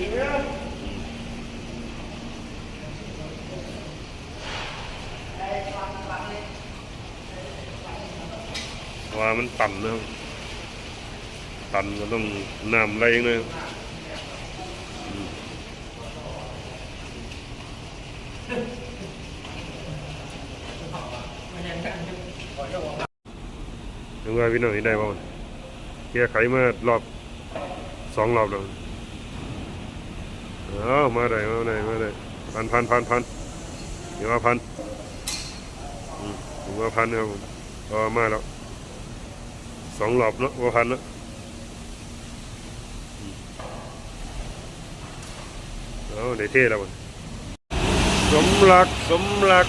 ว่ามันตันนะครับตันก็ต้องน้ำไหลเองเลยอืมยังไงพี่น้องนี่ได้บ้างแก้ไขมารอบสองรอบแล้ว เอามาได้มาได้มาได้พันพันพันพันเดี๋ยวมาพันอืมผมว่าพันครับผมก็มาแล้วสองรอบเนาะว่าพันเนาะเอาได้เท่แล้วมันสมรักสมรัก